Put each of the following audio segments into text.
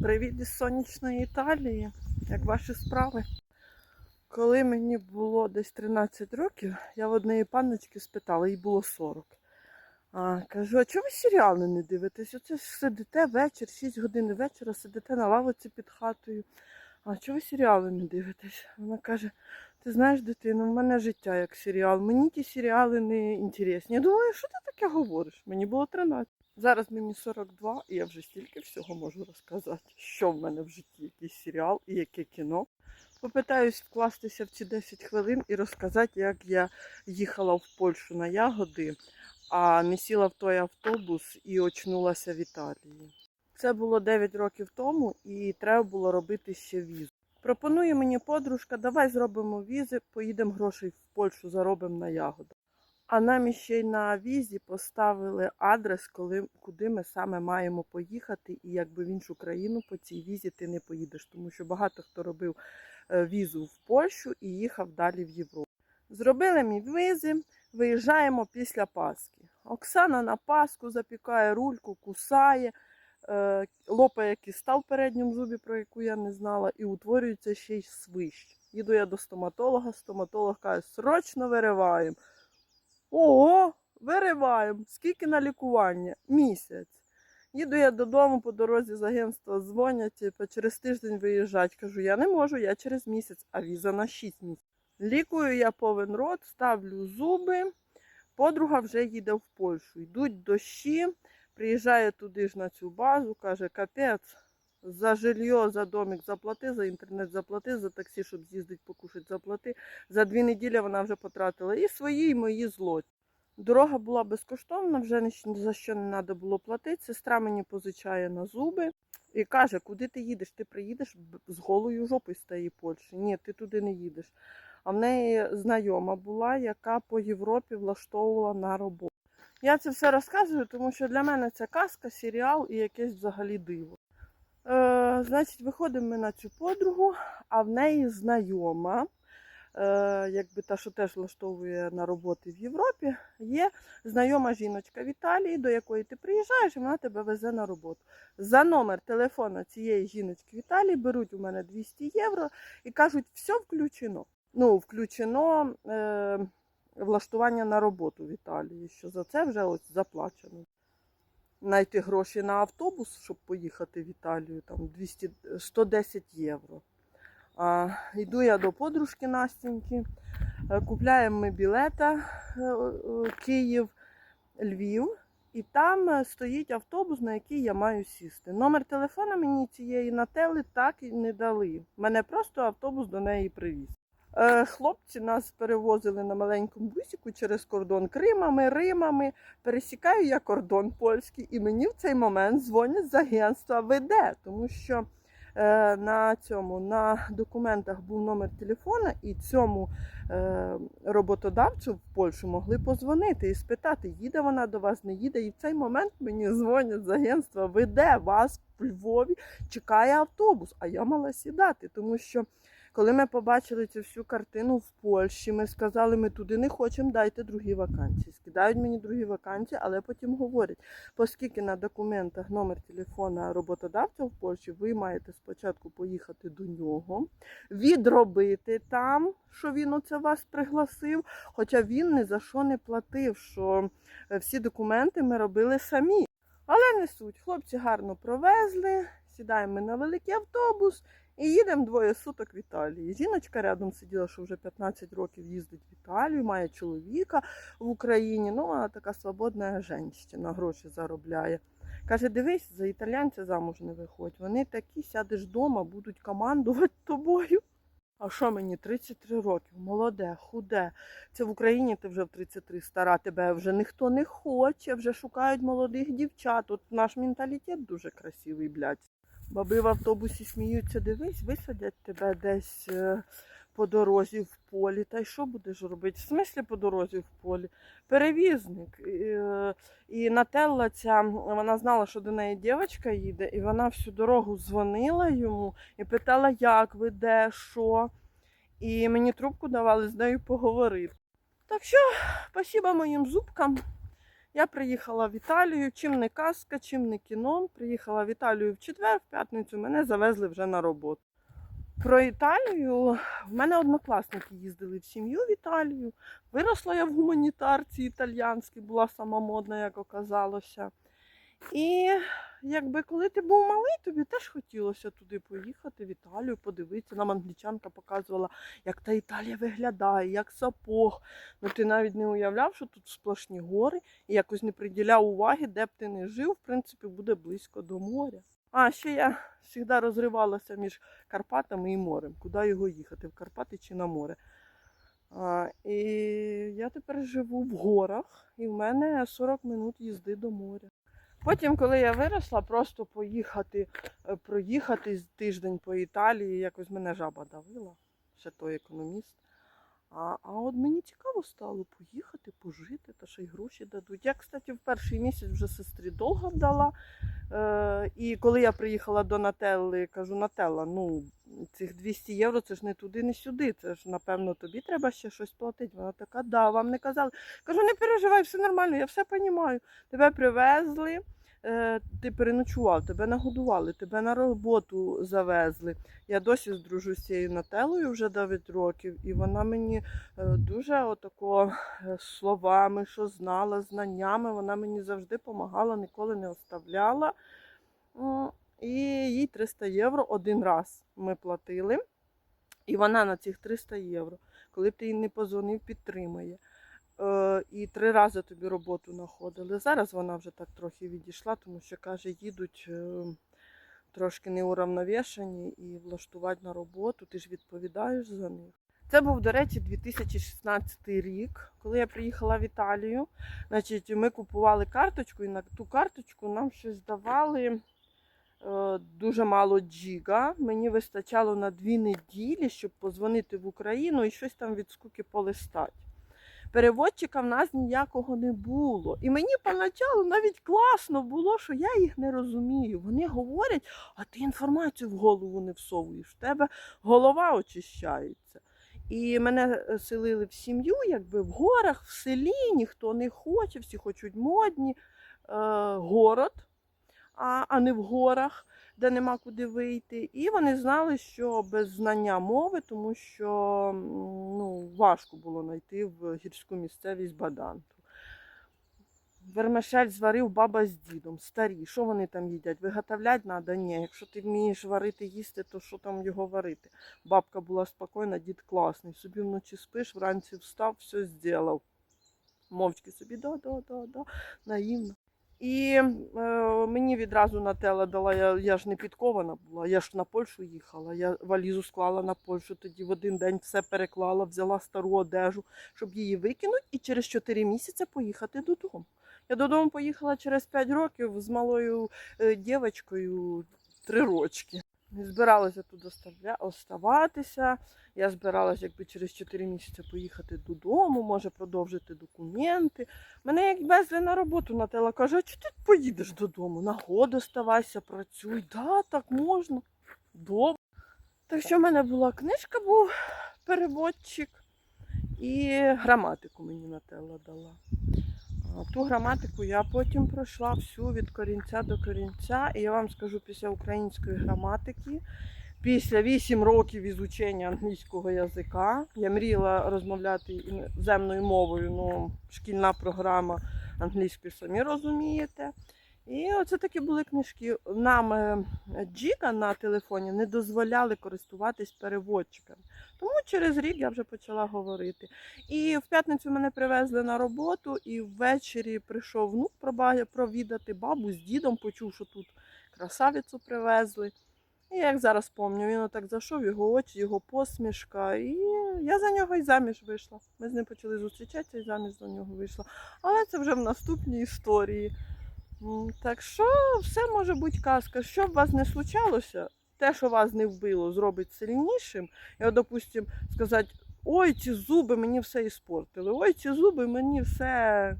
Привіт із сонячної Італії. Як ваші справи? Коли мені було десь 13 років, я в однієї панночки спитала, їй було 40. А, кажу, а чого ви серіали не дивитесь? Оце ж сидите вечір, 6 годин вечора, сидите на лавиці під хатою. А чого ви серіали не дивитесь? Вона каже, ти знаєш, дитино, в мене життя як серіал. Мені ті серіали не інтересні. Я думаю, що ти таке говориш? Мені було 13. Зараз мені 42, і я вже стільки всього можу розказати, що в мене в житті, який серіал і яке кіно. Попитаюсь вкластися в ці 10 хвилин і розказати, як я їхала в Польщу на ягоди, а не сіла в той автобус і очнулася в Італії. Це було 9 років тому, і треба було робити ще візу. Пропонує мені подружка, давай зробимо візи, поїдемо грошей в Польщу, заробимо на ягоди. А нам ще й на візі поставили адрес, коли, куди ми саме маємо поїхати, і якби в іншу країну по цій візі ти не поїдеш, тому що багато хто робив е, візу в Польщу і їхав далі в Європу. Зробили мій візи, виїжджаємо після Пасхи. Оксана на Пасху запікає рульку, кусає, е, лопає кіста в передньому зубі, про яку я не знала, і утворюється ще й свищ. Їду я до стоматолога, стоматолог каже, срочно вириваємо. Ого, вириваємо. Скільки на лікування? Місяць. Їду я додому по дорозі з агентства дзвонять, типу, через тиждень виїжджать. Кажу, я не можу, я через місяць, а віза на 6 місяців. Лікую я повен рот, ставлю зуби. Подруга вже їде в Польщу. Йдуть дощі, приїжджає туди ж на цю базу, каже, капець, за жилье, за домик заплати, за інтернет заплати, за таксі, щоб з'їздити покушати, заплати. За дві неділі вона вже потратила і свої, і мої злоті. Дорога була безкоштовна, вже ні за що не треба було платити. Сестра мені позичає на зуби і каже, куди ти їдеш? Ти приїдеш з голою жопою з тієї Польщі. Ні, ти туди не їдеш. А в неї знайома була, яка по Європі влаштовувала на роботу. Я це все розказую, тому що для мене це казка, серіал і якесь взагалі диво. Е, значить, виходимо ми на цю подругу, а в неї знайома, е, якби та, що теж влаштовує на роботи в Європі, є знайома жіночка в Італії, до якої ти приїжджаєш, і вона тебе везе на роботу. За номер телефона цієї жіночки в Італії беруть у мене 200 євро і кажуть, все включено. Ну, включено е, влаштування на роботу в Італії, що за це вже ось заплачено. Знайти гроші на автобус, щоб поїхати в Італію, там 200, 110 євро. А, йду я до подружки Настеньки, е, купляємо ми білета е, е, Київ, Львів, і там стоїть автобус, на який я маю сісти. Номер телефона мені цієї нателли так і не дали. Мене просто автобус до неї привіз. Е, Хлопці нас перевозили на маленькому бусику через кордон Кримами, Римами. Пересікаю я кордон польський, і мені в цей момент дзвонять з агентства ВД, тому що е, на цьому на документах був номер телефона, і цьому е, роботодавцю в Польщу могли позвонити і спитати, їде вона до вас, не їде. І в цей момент мені дзвонять з агентства ВД, вас в Львові чекає автобус, а я мала сідати, тому що. Коли ми побачили цю всю картину в Польщі, ми сказали, ми туди не хочемо, дайте другі вакансії. Скидають мені другі вакансії, але потім говорять, оскільки на документах номер телефона роботодавця в Польщі, ви маєте спочатку поїхати до нього, відробити там, що він оце вас пригласив, хоча він ні за що не платив, що е, всі документи ми робили самі. Але не суть. Хлопці гарно провезли, сідаємо на великий автобус. І їдемо двоє суток в Італії. Жіночка рядом сиділа, що вже 15 років їздить в Італію, має чоловіка в Україні. Ну, вона така свободна жінка, гроші заробляє. Каже, дивись, за італійця замуж не виходь. Вони такі, сядеш вдома, будуть командувати тобою. А що мені 33 роки, молоде, худе. Це в Україні ти вже в 33 стара, тебе вже ніхто не хоче, вже шукають молодих дівчат. От наш менталітет дуже красивий, блядь. Баби в автобусі сміються, дивись, висадять тебе десь е, по дорозі в полі. Та й що будеш робити? В смислі по дорозі в полі? Перевізник. І, е, і Нателла ця, вона знала, що до неї дівчинка їде, і вона всю дорогу дзвонила йому і питала, як ви, де, що. І мені трубку давали з нею поговорити. Так що, спасибо моїм зубкам. Я приїхала в Італію, чим не казка, чим не кіно. Приїхала в Італію в четвер, в п'ятницю мене завезли вже на роботу. Про Італію в мене однокласники їздили в сім'ю в Італію. Виросла я в гуманітарці італіянській, була сама модна, як оказалося. І якби коли ти був малий, тобі теж хотілося туди поїхати, в Італію, подивитися. Нам англічанка показувала, як та Італія виглядає, як сапог. Ну ти навіть не уявляв, що тут сплошні гори, і якось не приділяв уваги, де б ти не жив, в принципі, буде близько до моря. А ще я завжди розривалася між Карпатами і морем. Куди його їхати? В Карпати чи на море? А, і я тепер живу в горах, і в мене 40 минут їзди до моря. Потім, коли я виросла, просто поїхати, е, проїхати тиждень по Італії, якось мене жаба давила, ще той економіст. А, а от мені цікаво стало поїхати, пожити, та ще й гроші дадуть. Я, кстати, в перший місяць вже сестрі довго вдала. Е, і коли я приїхала до Нателли, кажу, Нателла, ну цих 200 євро це ж не туди, не сюди. Це ж, напевно, тобі треба ще щось платити. Вона така, да, вам не казали. Кажу, не переживай, все нормально, я все розумію. Тебе привезли, ти переночував, тебе нагодували, тебе на роботу завезли. Я досі здружусь з цією Нателлою вже 9 років, і вона мені е, дуже отако е, словами, що знала, знаннями, вона мені завжди допомагала, ніколи не оставляла. І їй 300 євро один раз ми платили. І вона на цих 300 євро, коли б ти їй не позвонив, підтримає. Е, і три рази тобі роботу знаходили. Зараз вона вже так трохи відійшла, тому що каже, їдуть е, трошки неуравновішені і влаштувати на роботу. Ти ж відповідаєш за них. Це був, до речі, 2016 рік, коли я приїхала в Італію. Значить, ми купували карточку, і на ту карточку нам щось давали е, дуже мало джіга. Мені вистачало на дві неділі, щоб позвонити в Україну і щось там від скуки полистати. Переводчика в нас ніякого не було. І мені поначалу навіть класно було, що я їх не розумію. Вони говорять, а ти інформацію в голову не всовуєш, в тебе голова очищається. І мене е, селили в сім'ю, якби в горах, в селі, ніхто не хоче, всі хочуть модні. Е, город, а, а не в горах, де нема куди вийти. І вони знали, що без знання мови, тому що ну, важко було знайти в гірську місцевість баданту. Вермишель зварив баба з дідом, старі. Що вони там їдять? Виготовляти треба? Ні. Якщо ти вмієш варити їсти, то що там його варити? Бабка була спокійна, дід класний. Собі вночі спиш, вранці встав, все зробив. Мовчки собі, да, да, да, да, наївно. І е, мені відразу на теле дала, я, я ж не підкована була, я ж на Польщу їхала. Я валізу склала на Польщу, тоді в один день все переклала, взяла стару одежу, щоб її викинути, і через 4 місяці поїхати додому. Я додому поїхала через 5 років з малою е, дівчинкою 3 рочки. Не збиралася тут оставатися. Я збиралася якби через 4 місяці поїхати додому, може продовжити документи. Мене як везли на роботу на тела, каже, а чи ти поїдеш додому? Нагоду ставайся, працюй. Да, так можна. Добре. Так що в мене була книжка, був переводчик, і граматику мені Нателла дала. Ту граматику я потім пройшла всю від корінця до корінця. І я вам скажу, після української граматики, після 8 років ізучення англійського язика, я мріяла розмовляти іноземною мовою, ну, шкільна програма англійської самі розумієте. І оце такі були книжки. Нам е, Джіка на телефоні не дозволяли користуватись переводчиками. Тому через рік я вже почала говорити. І в п'ятницю мене привезли на роботу, і ввечері прийшов внук провідати бабу з дідом, почув, що тут красавицю привезли. І як зараз пам'ятаю, він отак зайшов, його очі, його посмішка. І я за нього і заміж вийшла. Ми з ним почали зустрічатися і заміж за нього вийшла. Але це вже в наступній історії. Так що все може бути казка. Що б вас не случалося, те, що вас не вбило, зробить сильнішим. І, от, допустим, сказати, ой, ці зуби мені все іспортили, ой, ці зуби мені все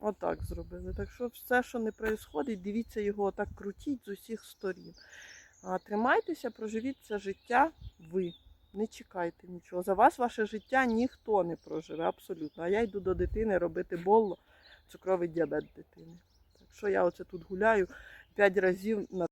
отак зробили. Так що все, що не відбувається, дивіться його отак крутіть з усіх сторін. А тримайтеся, проживіть це життя ви. Не чекайте нічого. За вас ваше життя ніхто не проживе, абсолютно. А я йду до дитини робити боло цукровий діабет дитини. Так що я оце тут гуляю п'ять разів на